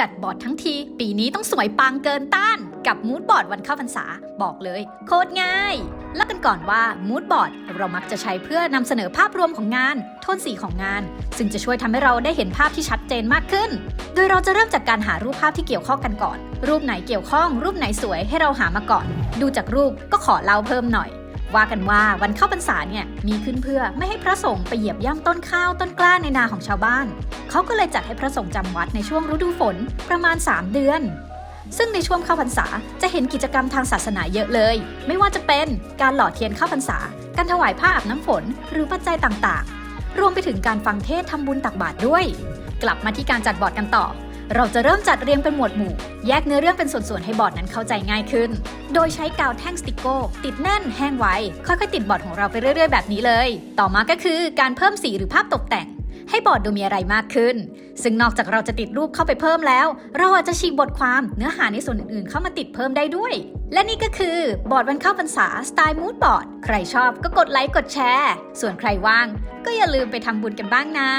จัดบอร์ดทั้งที ปีนี้ต้องสวยปังเกินต้าน กับมูดบอร์ดวันเข้าพรรษา บอกเลย โคตรง่ายแล้วกันก่อนว่ามูดบอร์ดเรามักจะใช้เพื่อนำเสนอภาพรวมของงานโทนสีของงาน ซึ่งจะช่วยทำให้เราได้เห็นภาพที่ชัดเจนมากขึ้น โดยเราจะเริ่มจากการหารูปภาพที่เกี่ยวข้องกันก่อน รูปไหนเกี่ยวข้อง รูปไหนสวยให้เราหามาก่อน ดูจากรูปก็ขอเล่าเพิ่มหน่อย ว่ากันว่าวันเข้าพรรษาเนี่ยมีขึ้นเพื่อไม่ให้พระสงฆ์ไปเหยียบย่ำต้นข้าวต้นกล้าในนาของชาวบ้าน เขาก็เลยจัดให้พระสงฆ์จำวัดในช่วงฤดูฝนประมาณ 3 เดือน ซึ่งในช่วงเข้าพรรษาจะเห็นกิจกรรมทางศาสนาเยอะเลย ไม่ว่าจะเป็นการหล่อเทียนเข้าพรรษา การถวายผ้าอาบน้ำฝน หรือปัจจัยต่างๆ รวมไปถึงการฟังเทศทำบุญตักบาตรด้วย กลับมาที่การจัดบอร์ดกันต่อ เราจะเริ่มจัดเรียงเป็นหมวดหมู่ แยกเนื้อเรื่องเป็นส่วนๆให้บอร์ดนั้นเข้าใจง่ายขึ้น โดยใช้กาวแท่งสติกโก้ติดแน่นแห้งไว้ ค่อยๆ ติดบอร์ดของเราไปเรื่อย ๆ แบบนี้เลย ต่อมาก็คือการเพิ่มสีหรือภาพตกแต่ง ให้บอร์ดดูมีอะไรมากขึ้น ซึ่งนอกจากเราจะติดรูปเข้าไปเพิ่มแล้ว เราอาจจะฉีกบทความเนื้อหาในส่วนอื่นๆ เข้ามาติดเพิ่มได้ด้วย และนี่ก็คือบอร์ดวันเข้าพรรษาสไตล์มูดบอร์ดใครชอบก็กดไลค์กดแชร์ ส่วนใครว่าง ก็อย่าลืมไปทำบุญกันบ้างนะ